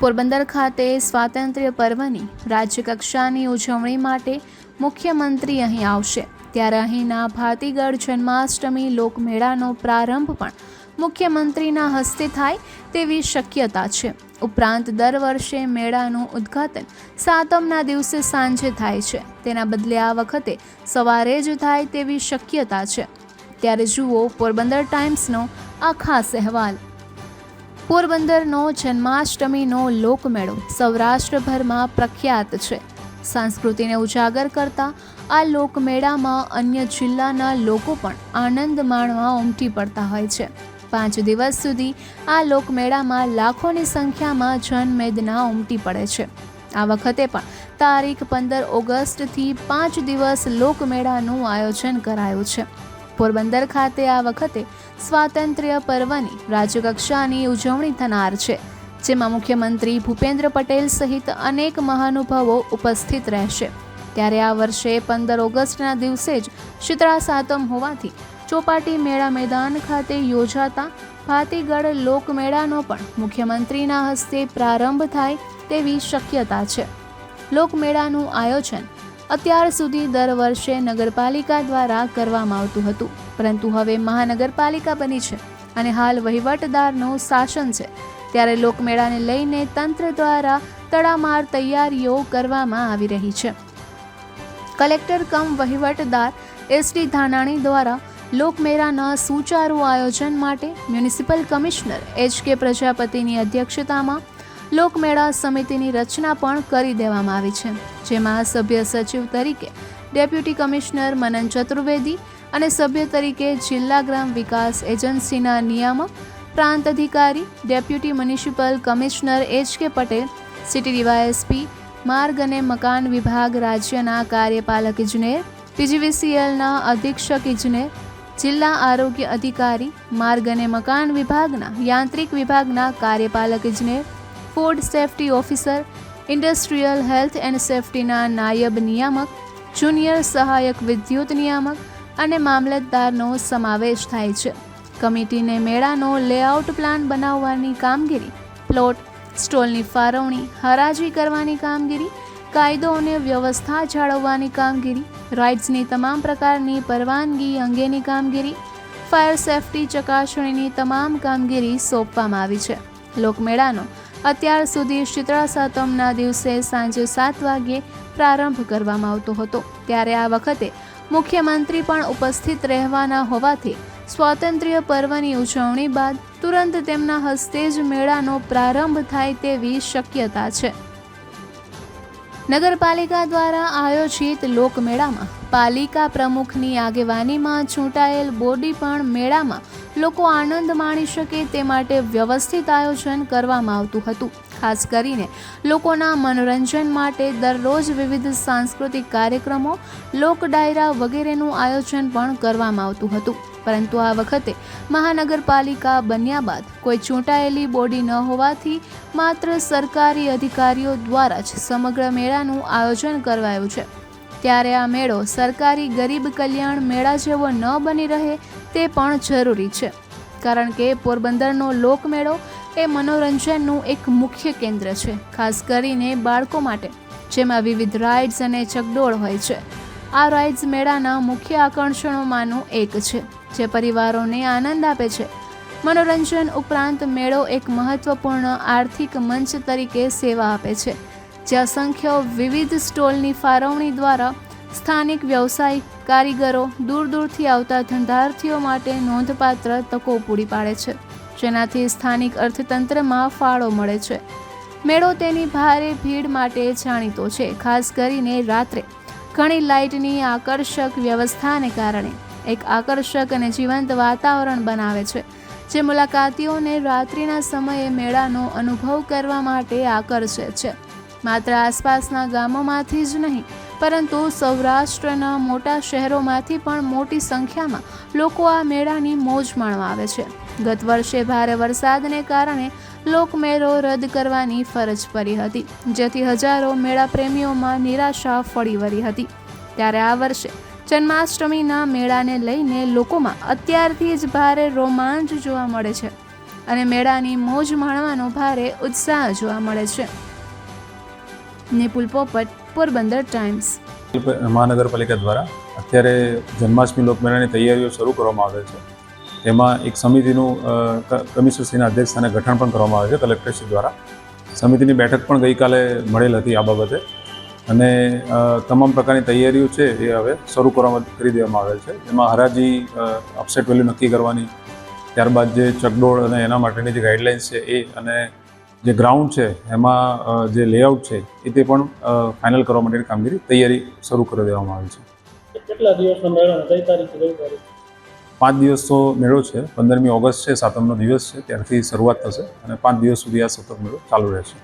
પોરબંદર ખાતે સ્વાતંત્ર્ય પર્વની રાજ્યકક્ષાની ઉજવણી માટે મુખ્યમંત્રી અહીં આવશે. ત્યારે અહીંના ભાતીગઢ જન્માષ્ટમી લોકમેળાનો પ્રારંભ પણ મુખ્યમંત્રીના હસ્તે થાય તેવી શક્યતા છે. ઉપરાંત દર વર્ષે મેળાનું ઉદ્ઘાટન સાતમના દિવસે સાંજે થાય છે. તેના બદલે આ વખતે સવારે જ થાય તેવી શક્યતા છે. ત્યારે જુઓ પોરબંદર ટાઈમ્સનો આ ખાસ અહેવાલ. પોરબંદરનો જન્માષ્ટમીનો લોકમેળો સૌરાષ્ટ્રભરમાં પ્રખ્યાત છે. સંસ્કૃતિને ઉજાગર કરતા આ લોકમેળામાં અન્ય જિલ્લાના લોકો પણ આનંદ માણવા ઉમટી પડતા હોય છે. પાંચ દિવસ સુધી આ લોકમેળામાં લાખોની સંખ્યામાં જનમેદના ઉમટી પડે છે. આ વખતે પણ તારીખ પંદર ઓગસ્ટથી પાંચ દિવસ લોકમેળાનું આયોજન કરાયું છે. પોરબંદર ખાતે આ વખતે સ્વાતંત્ર્ય પર્વની રાજ્યકક્ષાની ઉજવણી થનાર છે, જેમાં મુખ્યમંત્રી ભૂપેન્દ્ર પટેલ સહિત અનેક મહાનુભાવો ઉપસ્થિત રહેશે. ત્યારે આ વર્ષે પંદર ઓગસ્ટના દિવસે જ શીતળા સાતમ હોવાથી ચોપાટી મેળા મેદાન ખાતે યોજાતા ભાતીગઢ લોકમેળાનો પણ મુખ્યમંત્રીના હસ્તે પ્રારંભ થાય તેવી શક્યતા છે. લોકમેળાનું આયોજન અત્યાર સુધી દર વર્ષે નગરપાલિકા દ્વારા કરવામાં આવતું હતું. પરંતુ હવે મહાનગરપાલિકા બની છે અને હાલ વહીવટદારનું શાસન છે. ત્યારે લોકમેળાને લઈને તંત્ર દ્વારા તડામાર તૈયારીઓ કરવામાં આવી રહી છે. કલેક્ટર કમ વહીવટદાર એસડી ધાનાણી દ્વારા લોકમેળાના સુચારુ આયોજન માટે મ્યુનિસિપલ કમિશનર એચ કે પ્રજાપતિની અધ્યક્ષતામાં લોકમેળા સમિતિની રચના પણ કરી દેવામાં આવી છે, જેમાં સભ્ય સચિવ તરીકે ડેપ્યુટી કમિશનર મનન ચતુર્વેદી અને સભ્ય તરીકે જિલ્લા ગ્રામ વિકાસ એજન્સીના નિયામક, પ્રાંત અધિકારી, deputy municipal commissioner H K Patel, city DYSP, માર્ગ અને મકાન વિભાગ રાજ્યના કાર્યપાલક ઇજનેર, પીજીવીસીએલના અધિક્ષક ઇજનેર, જિલ્લા આરોગ્ય અધિકારી, માર્ગ અને મકાન વિભાગના યાંત્રિક વિભાગના કાર્યપાલક ઇજનેર food safety officer industrial health and સેફ્ટીના નાયબ નિયામક જુનિયર સહાયક વિદ્યુત નિયામક અને મામલતદારનો સમાવેશ થાય છે. કમિટીને મેળાનો લેઆઉટ પ્લાન બનાવવાની કામગીરી પ્લોટ સ્ટોલની ફાળવણી, હરાજી કરવાની કામગીરી, કાયદો અને વ્યવસ્થા જાળવવાની કામગીરી રાઇડ્સની તમામ પ્રકારની પરવાનગી અંગેની કામગીરી ફાયર સેફ્ટી ચકાસણીની તમામ કામગીરી સોંપવામાં આવી છે. લોકમેળાનો અત્યાર સુધી શીતળા સાતમના દિવસે સાંજે સાત વાગ્યે પ્રારંભ કરવામાં આવતો હતો. ત્યારે આ વખતે મુખ્યમંત્રી પણ ઉપસ્થિત રહેવાના હોવાથી સ્વાતંત્ર્ય પર્વની ઉજવણી બાદ તુરંત તેમના હસ્તે જ મેળાનો પ્રારંભ થાય તેવી શક્યતા છે. નગરપાલિકા દ્વારા આયોજિત લોકમેળામાં પાલિકા પ્રમુખની આગેવાનીમાં ચૂંટાયેલ બોડી પણ મેળામાં લોકો આનંદ માણી શકે તે માટે વ્યવસ્થિત આયોજન કરવામાં આવતું હતું. ખાસ કરીને લોકોના મનોરંજન માટે દરરોજ વિવિધ સાંસ્કૃતિક કાર્યક્રમો, લોક ડાયરા વગેરેનું આયોજન પણ કરવામાં આવતું હતું. પરંતુ આ વખતે મહાનગરપાલિકા બન્યા બાદ કોઈ ચૂંટાયેલી બોડી ન હોવાથી માત્ર સરકારી અધિકારીઓ દ્વારા જ સમગ્ર મેળાનું આયોજન કરવાયું છે. ત્યારે આ મેળો સરકારી ગરીબ કલ્યાણ મેળા જેવો ન બની રહે તે પણ જરૂરી છે. કારણ કે પોરબંદરનો લોકમેળો એ મનોરંજનનું એક મુખ્ય કેન્દ્ર છે, ખાસ કરીને બાળકો માટે, જેમાં વિવિધ રાઇડ્સ અને ચકડોળ હોય છે. આ રાઇડ્સ મેળાના મુખ્ય આકર્ષણોમાંનું એક છે, જે પરિવારોને આનંદ આપે છે. મનોરંજન ઉપરાંત મેળો એક મહત્વપૂર્ણ આર્થિક મંચ તરીકે સેવા આપે છે. જ્યાં અસંખ્ય વિવિધ સ્ટોલની ફાળવણી દ્વારા સ્થાનિક વ્યવસાયિક કારીગરો દૂર દૂરથી આવતા ધંધાર્થીઓ માટે નોંધપાત્ર તકો પૂરી પાડે છે. જેનાથી સ્થાનિક અર્થતંત્રમાં ફાળો મળે છે. મેળો તેની ભારે ભીડ માટે જાણીતો છે, ખાસ કરીને રાત્રે. ઘણી લાઇટની આકર્ષક વ્યવસ્થાને કારણે એક આકર્ષક અને જીવંત વાતાવરણ બનાવે છે, જે મુલાકાતીઓને રાત્રિના સમયે મેળાનો અનુભવ કરવા માટે આકર્ષે છે. માત્ર આસપાસના ગામોમાંથી જ નહીં, પરંતુ સૌરાષ્ટ્રના મોટા શહેરોમાંથી પણ મોટી સંખ્યામાં લોકો આ મેળાની મોજ માણવા આવે છે. ગત વર્ષે ભારે વરસાદને કારણે લોકમેળો રદ કરવાની ફરજ પડી હતી, જેથી હજારો મેળા પ્રેમીઓમાં નિરાશા ફળી વળી હતી. ત્યારે આ વર્ષે જન્માષ્ટમીના મેળાને લઈને લોકોમાં અત્યારથી જ ભારે રોમાંચ જોવા મળે છે અને મેળાની મોજ માણવાનો ભારે ઉત્સાહ જોવા મળે છે. નિપુલ પોપટ, પોરબંદર ટાઈમ્સ. મહાનગરપાલિકા દ્વારા અત્યારે જન્માષ્ટમી લોકમેળાની તૈયારીઓ શરૂ કરવામાં આવે છે. તેમાં એક સમિતિનું કમિશનરશ્રીના અધ્યક્ષસ્થાને ગઠન પણ કરવામાં આવે છે કલેક્ટરશ્રી દ્વારા. સમિતિની બેઠક પણ ગઈકાલે મળેલ હતી આ બાબતે. અને તમામ પ્રકારની તૈયારીઓ છે એ હવે શરૂ કરવામાં કરી દેવામાં આવેલ છે. એમાં હરાજી અપસેટ વેલ્યુ નક્કી કરવાની, ત્યારબાદ જે ચકડોળ અને એના માટેની જે ગાઈડલાઇન્સ છે એ અને જે ગ્રાઉન્ડ છે એમાં જે લેઆઉટ છે એ તે પણ ફાઇનલ કરવા માટેની કામગીરી તૈયારી શરૂ કરી દેવામાં આવી છે. કેટલા દિવસનો મેળો કઈ તારીખે કઈ તારીખ? પાંચ દિવસનો મેળો છે. પંદરમી ઓગસ્ટ છે સાતમનો દિવસ છે ત્યારથી શરૂઆત થશે અને પાંચ દિવસ સુધી આ સતત મેળો ચાલુ રહેશે.